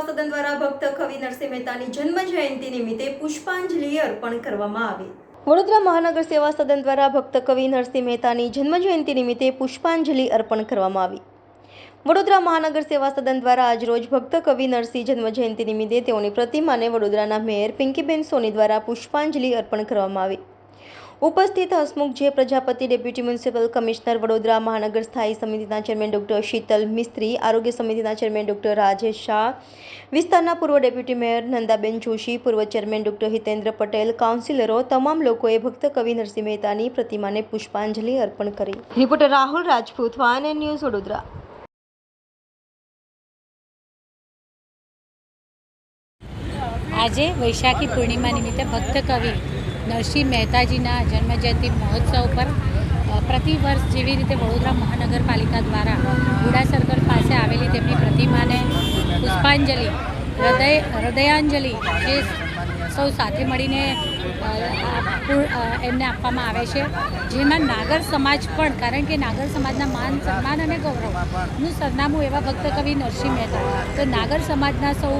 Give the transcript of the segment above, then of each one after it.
સેવા સદન દ્વારા ભક્ત કવિ નરસિંહ મહેતાની જન્મ જયંતિ નિમિત્તે પુષ્પાંજલિ અર્પણ કરવામાં આવી. વડોદરા મહાનગર સેવા સદન દ્વારા ભક્ત કવિ નરસિંહ મહેતાની જન્મ જયંતિ નિમિત્તે પુષ્પાંજલિ અર્પણ કરવામાં આવી. વડોદરા મહાનગર સેવા સદન દ્વારા આજરોજ ભક્ત કવિ નરસિંહ જન્મ જયંતિ નિમિત્તે તેઓની પ્રતિમાને વડોદરાના મેયર પિંકીબેન સોની દ્વારા પુષ્પાંજલિ અર્પણ કરવામાં આવી. ઉપસ્થિત Hasmukh J Prajapati deputy municipal commissioner Vadodara મહાનગર સ્થાયી સમિતિના ચેરમેન ડોક્ટર શીતલ મિસ્ત્રી આરોગ્ય સમિતિના ચેરમેન ડોક્ટર રાજેશ શાહ વિસ્તારના પૂર્વ ડેપ્યુટી મેયર નંદાબેન જોશી પૂર્વ ચેરમેન ડોક્ટર હિતેન્દ્ર પટેલ કાઉન્સિલરો તમામ લોકોએ ભક્ત કવિ નરસિંહ મહેતાની પ્રતિમાને પુષ્પાંજલિ અર્પણ કરી. રિપોર્ટર રાહુલ રાજપૂત વાન ન્યૂઝ વડોદરા. આજે વૈશાખી પૂર્ણિમા નિમિત્તે ભક્ત કવિ નરસિંહ મહેતાજીના જન્મજયંતિ મહોત્સવ પર પ્રતિવર્ષ જેવી રીતે વડોદરા મહાનગરપાલિકા દ્વારા ઘોડા સર્કલ પાસે આવેલી તેમની પ્રતિમાને પુષ્પાંજલિ, હૃદય, હૃદયાંજલિ, જે સૌ સાથે મળીને એમને આપવામાં આવે છે. જેમાં નાગર સમાજ પણ, કારણ કે નાગર સમાજના માન સન્માન અને ગૌરવનું સરનામું એવા ભક્ત કવિ નરસિંહ મહેતા. તો નાગર સમાજના સૌ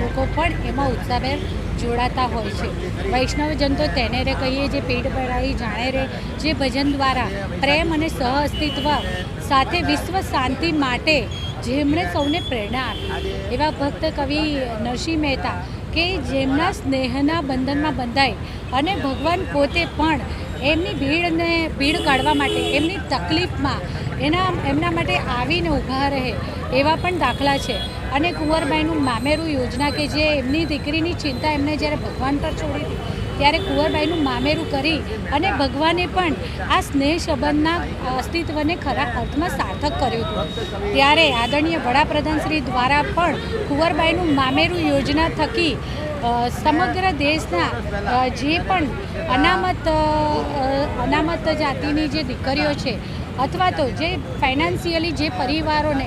લોકો પણ એમાં ઉત્સાહભેર જોડાતા હોય છે. વૈષ્ણવજન તો તેને રે કહીએ, જે પેટ ભરાઈ જાણે રે, જે ભજન દ્વારા પ્રેમ અને સહ અસ્તિત્વ સાથે વિશ્વ શાંતિ માટે જેમણે સૌને પ્રેરણા આપી. એવા ભક્ત કવિ નરસિંહ મહેતા કે જેમના સ્નેહના બંધનમાં બંધાય અને ભગવાન પોતે પણ એમની ભીડને ભીડ કાઢવા માટે, એમની તકલીફમાં એના, એમના માટે આવીને ઊભા રહે એવા પણ દાખલા છે. અને કુંવરબાઈનું મામેરું યોજના કે જે એમની દીકરીની ચિંતા એમને જ્યારે ભગવાન પર છોડી હતી ત્યારે કુંવરબાઈનું મામેરું કરી અને ભગવાને પણ આ સ્નેહ સંબંધના અસ્તિત્વને ખરા અર્થમાં સાર્થક કર્યું હતું. ત્યારે આદરણીય વડાપ્રધાન શ્રી દ્વારા પણ કુંવરબાઈનું મામેરું યોજના થકી સમગ્ર દેશના જે પણ અનામત અનામત જાતિની જે દીકરીઓ છે, અથવા તો જે ફાઇનાન્સિયલી જે પરિવારોને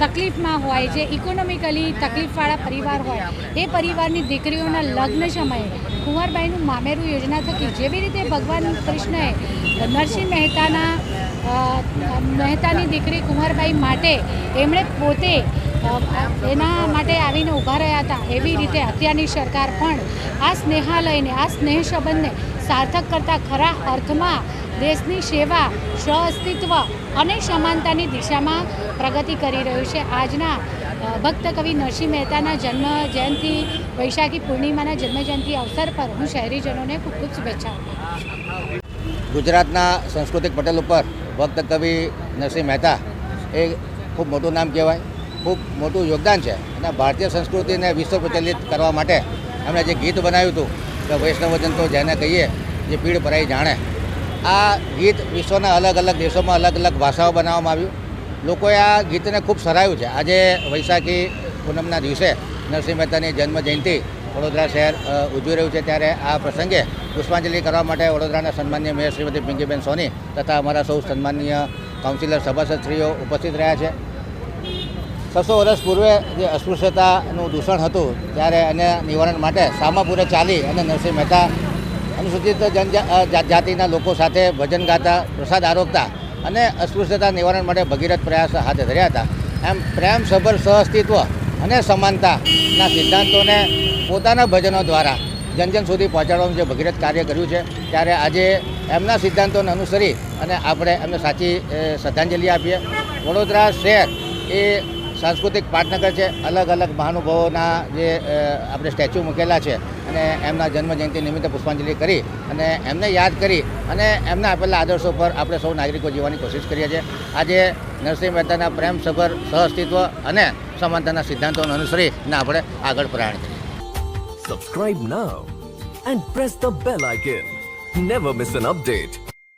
તકલીફમાં હોય, જે ઇકોનોમિકલી તકલીફવાળા પરિવાર હોય, એ પરિવારની દીકરીઓના લગ્ન સમયે કુંવરબાઈનું મામેરું યોજના થકી જેવી રીતે ભગવાન કૃષ્ણએ નરસિંહ મહેતાના મહેતાની દીકરી કુંવરબાઈ માટે એમણે પોતે એના માટે આવીને ઊભા રહ્યા હતા. એવી રીતે અત્યારની સરકાર પણ આ સ્નેહાલયને, આ સ્નેહ સંબંધને સાર્થક કરતા ખરા અર્થમાં દેશની સેવા સ્વઅસ્તિત્વ અને સમાનતાની દિશામાં પ્રગતિ કરી રહ્યું છે. આજના ભક્ત કવિ નરસિંહ મહેતાના જન્મ જયંતિ, વૈશાખી પૂર્ણિમાના જન્મ જયંતિ અવસર પર હું શહેરીજનોને ખૂબ ખૂબ શુભેચ્છા ગુજરાતના સાંસ્કૃતિક પટેલ ઉપર ભક્ત કવિ નરસિંહ મહેતા એ ખૂબ મોટું નામ કહેવાય. ખૂબ મોટું યોગદાન છે. અને ભારતીય સંસ્કૃતિને વિશ્વ પ્રચલિત કરવા માટે એમણે જે ગીત બનાવ્યું હતું, કે વૈષ્ણવજન તો જેને કહીએ, જે પીડ ભરાઈ જાણે, આ ગીત વિશ્વના અલગ અલગ દેશોમાં અલગ અલગ ભાષાઓ બનાવવામાં આવ્યું. લોકોએ આ ગીતને ખૂબ સરાયું છે. આજે વૈશાખી પૂનમના દિવસે નરસિંહ મહેતાની જન્મ જયંતિ વડોદરા શહેર ઉજવી રહ્યું છે. ત્યારે આ પ્રસંગે પુષ્પાંજલિ કરવા માટે વડોદરાના સન્માનીય મેયર શ્રીમતી પિંકીબેન સોની તથા અમારા સૌ સન્માનીય કાઉન્સિલર સભાસદશ્રીઓ ઉપસ્થિત રહ્યા છે. છસો વર્ષ પૂર્વે જે અસ્પૃશ્યતાનું દૂષણ હતું, ત્યારે એને નિવારણ માટે સામાપુરે ચાલી અને નરસિંહ મહેતા અનુસૂચિત જનજા જાતિના લોકો સાથે ભજન ગાતા, પ્રસાદ આરોગતા અને અસ્પૃશ્યતા નિવારણ માટે ભગીરથ પ્રયાસ હાથ ધર્યા હતા. એમ પ્રેમ, સભર, સહઅસ્તિત્વ અને સમાનતાના સિદ્ધાંતોને પોતાના ભજનો દ્વારા જન જન સુધી પહોંચાડવાનું જે ભગીરથ કાર્ય કર્યું છે, ત્યારે આજે એમના સિદ્ધાંતોને અનુસરી અને આપણે એમને સાચી શ્રદ્ધાંજલિ આપીએ. વડોદરા શહેર એ સાંસ્કૃતિક પાટનગર છે, અલગ અલગ મહાનુભાવોના જે આપણે સ્ટેચ્યુ મૂકેલા છે અને એમના જન્મજયંતિ નિમિત્તે પુષ્પાંજલિ કરી અને એમને યાદ કરી અને એમના આપેલા આદર્શો પર આપણે સૌ નાગરિકો જીવવાની કોશિશ કરીએ છીએ. આજે નરસિંહ મહેતાના પ્રેમસભર સહઅસ્તિત્વ અને સમાનતાના સિદ્ધાંતોને અનુસરીને આપણે આગળ પ્રયાણ કરીએ. Subscribe now and press the bell icon never miss an update.